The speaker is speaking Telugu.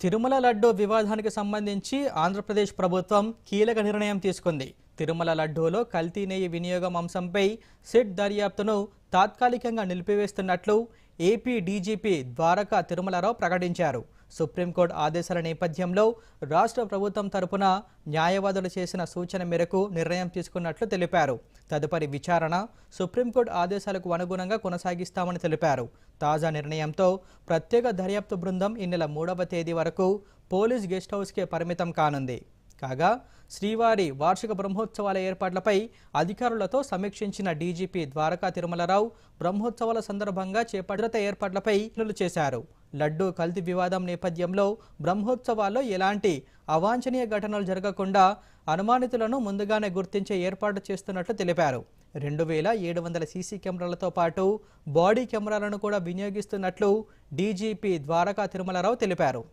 తిరుమల లడ్డూ వివాదానికి సంబంధించి ఆంధ్రప్రదేశ్ ప్రభుత్వం కీలక నిర్ణయం తీసుకుంది. తిరుమల లడ్డూలో కల్తీ నెయ్యి వినియోగం అంశంపై సిట్ దర్యాప్తును తాత్కాలికంగా నిలిపివేస్తున్నట్లు ఏపీ డీజీపీ ద్వారకా తిరుమలరావు ప్రకటించారు. సుప్రీంకోర్టు ఆదేశాల నేపథ్యంలో రాష్ట్ర ప్రభుత్వం తరపున న్యాయవాదులు చేసిన సూచన మేరకు నిర్ణయం తీసుకున్నట్లు తెలిపారు. తదుపరి విచారణ సుప్రీంకోర్టు ఆదేశాలకు అనుగుణంగా కొనసాగిస్తామని తెలిపారు. తాజా నిర్ణయంతో ప్రత్యేక దర్యాప్తు బృందం ఈ నెల మూడవ తేదీ వరకు పోలీస్ గెస్ట్ హౌస్కే పరిమితం కానుంది. కాగా శ్రీవారి వార్షిక బ్రహ్మోత్సవాల ఏర్పాట్లపై అధికారులతో సమీక్షించిన డీజీపీ ద్వారకా తిరుమలరావు బ్రహ్మోత్సవాల సందర్భంగా చేపట్టిన ఏర్పాట్లపై పనులు చేశారు. లడ్డూ కల్తీ వివాదం నేపథ్యంలో బ్రహ్మోత్సవాల్లో ఎలాంటి అవాంఛనీయ ఘటనలు జరగకుండా అనుమానితులను ముందుగానే గుర్తించే ఏర్పాటు చేస్తున్నట్లు తెలిపారు. రెండు వేల ఏడు వందల సీసీ కెమెరాలతో పాటు బాడీ కెమెరాలను కూడా వినియోగిస్తున్నట్లు డీజీపీ ద్వారకా తిరుమలరావు తెలిపారు.